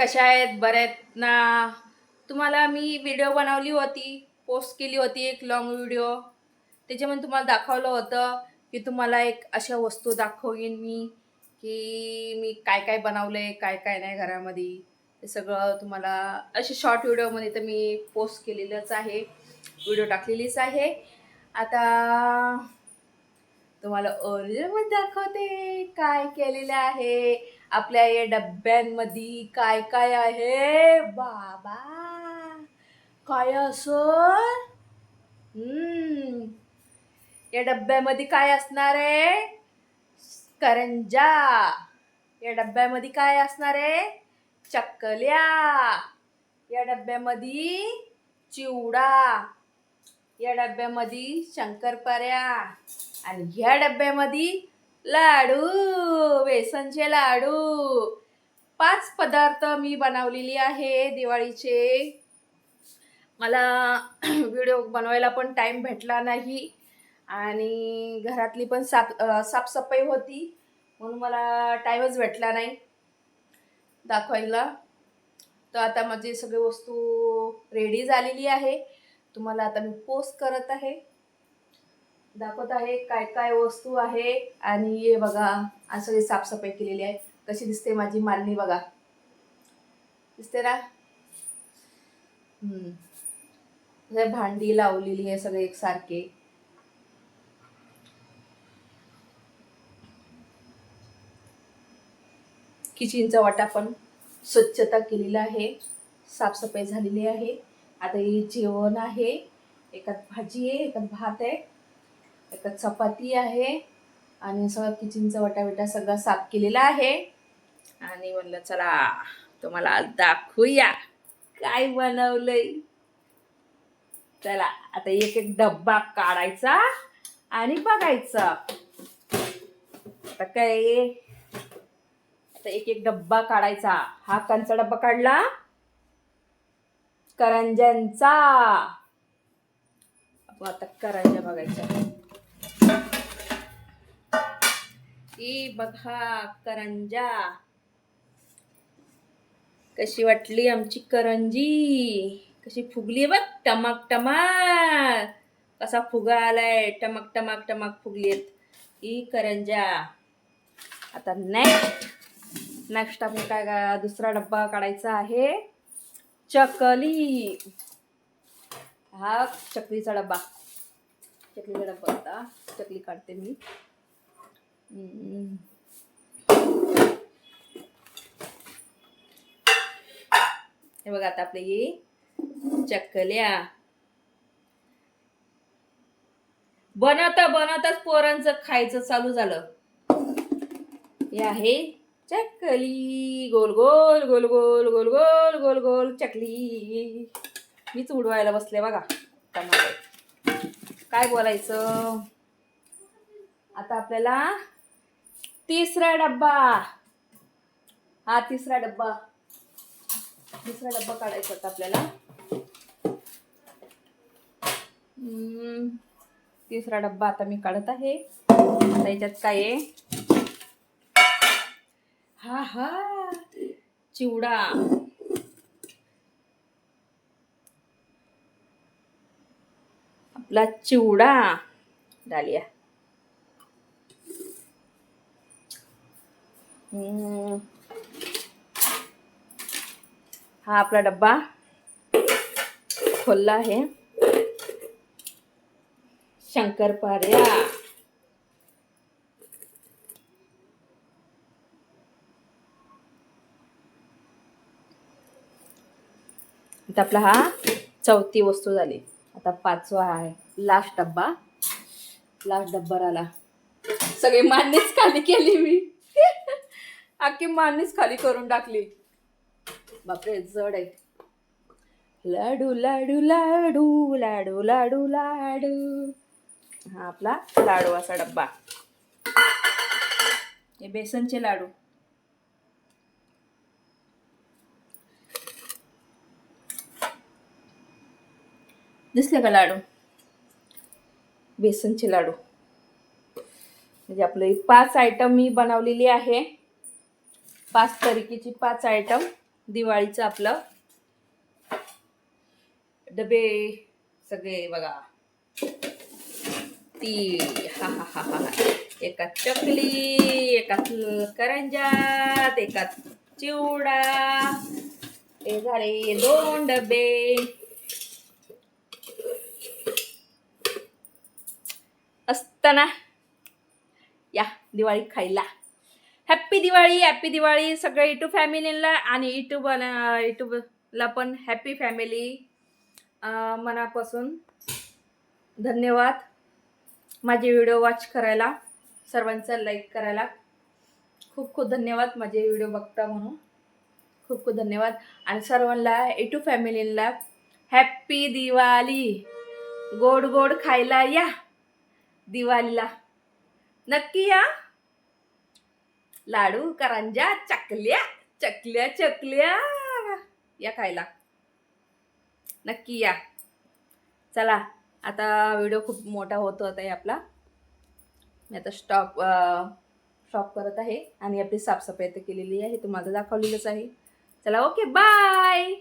कशा आहेत? बऱ्या आहेत ना? तुम्हाला मी व्हिडिओ बनवली होती पोस्ट केली होती एक लॉंग व्हिडिओ त्याच्यामध्ये तुम्हाला दाखवलं होतं की तुम्हाला एक अशा वस्तू दाखवीन मी की मी काय काय बनवलं आहे काय काय नाही घरामध्ये. ते सगळं तुम्हाला असे शॉर्ट व्हिडिओमध्ये तर मी पोस्ट केलेलंच आहे व्हिडिओ टाकलेलीच आहे. आता तुम्हाला ओरिजिनल दाखवते काय केलेलं आहे. आपल्या या डब्यांमध्ये काय काय आहे? बाबा! काय असं? हम्म. या डब्यामध्ये काय असणार आहे? करंजा! या डब्यामध्ये काय असणार आहे? चक्कल्या या डब्यामध्ये चिवडा! या डब्यामध्ये शंकरपाऱ्या! आणि ह्या डब्यामध्ये लाडू बेसनचे लाडू. पाच पदार्थ मी बनवलेली आहे दिवाळीचे. मला व्हिडिओ बनवायला पण टाईम भेटला नाही. आणि घरातली पण साफ साफसफाई होती म्हणून मला टाईमच भेटला नाही दाखवायला. तर आता माझी सगळी वस्तू रेडी झालेली आहे. तुम्हाला आता मी पोस्ट करत आहे. दाखवत आहे काय काय वस्तू आहे. आणि हे बघा आज सगळी साफसफाई केलेली आहे. कशी दिसते माझी मालणी बघा. दिसते ना? हम्म. भांडी लावलेली आहे सगळे एकसारखे. किचनचा वाटा पण स्वच्छता केलेला आहे. साफसफाई झालेली आहे. आता हे जेवण आहे. एकात भाजी आहे एकात भात आहे. एका चपाती आहे आणि सगळं किचनचा वटाविटा सगळा साफ केलेला आहे. आणि म्हणलं चला तुम्हाला आज दाखवूया काय बनवलंय. चला आता एक एक डब्बा काढायचा आणि बघायचा. आता काय? आता एक एक डब्बा काढायचा. हा कांचा डब्बा काढला. करंज्यांचा. आता करंजा बघायचा ही बघा करंजा. कशी वाटली आमची करंजी? कशी फुगली बघ टमक टमाक. कसा फुगा आलाय टमक टमक टमक फुगलीत. ही करंजा. आता नेक्स्ट नेक्स्ट आपण काय का दुसरा डब्बा काढायचा आहे. चकली. हा चकलीचा डब्बा. चकलीचा डब्बा होता. चकली काढते मी. हे बघा आता आपली चक्कल्या चकल्या. बनवता बनवताच पोरांचं खायचं चालू झालं. हे आहे चकली. गोल गोल गोल गोल गोल गोल गोल गोल चकली. मीच उडवायला बसले बघा काय बोलायचं? आता आपल्याला तिसरा डब्बा. हा तिसरा डब्बा. तिसरा डब्बा काढायचा होता आपल्याला. तिसरा डब्बा आता मी काढत आहे. आता याच्यात काय आहे? हा हा चिवडा. आपला चिवडा. डालिया. हा आपला डब्बा खोलला आहे. शंकरपाऱ्या आता आपला हा चौथी वस्तू झाली. आता पाचवा आहे. लास्ट डब्बा. लास्ट डब्बा आला सगळे मान्यच खाली केली मी. अख्खी मान्यच खाली करून टाकली. बापरे जड आहे. लाडू लाडू लाडू लाडू लाडू लाडू. हा आपला लाडू असा डब्बा. हे बेसनचे लाडू. दिसले का लाडू? बेसनचे लाडू. म्हणजे आपले पाच आयटम मी बनवलेली आहे. पाच तारखेची पाच आयटम दिवाळीचं आपलं. डबे सगळे बघा. ती हा हा हा हा हा. एकात चकली एकात करंजात एकात चिवडा. हे झाले दोन डबे. असताना या दिवाळी खायला. हॅप्पी दिवाळी हॅप्पी दिवाळी सगळ्या युट्यूब फॅमिलीला आणि e युट्यूब युट्यूबला e पण हॅप्पी फॅमिली मनापासून धन्यवाद. माझे व्हिडिओ वॉच करायला सर्वांचा लाईक करायला खूप खूप धन्यवाद माझे व्हिडिओ बघता म्हणून. खूप खूप धन्यवाद. आणि सर्वांना युट्यूब फॅमिलीला हॅप्पी दिवाळी गोड गोड खायला या दिवाळीला. नक्की या. लाडू करंजा चकल्या चकल्या चकल्या. या खायला. नक्की या. चला आता व्हिडिओ खूप मोठा होतो आता हे आपला. मी आता स्टॉप स्टॉप करत आहे आणि आपली साफसफाई तर केलेली आहे. तुम्हाला दाखवलेलंच आहे. चला ओके बाय!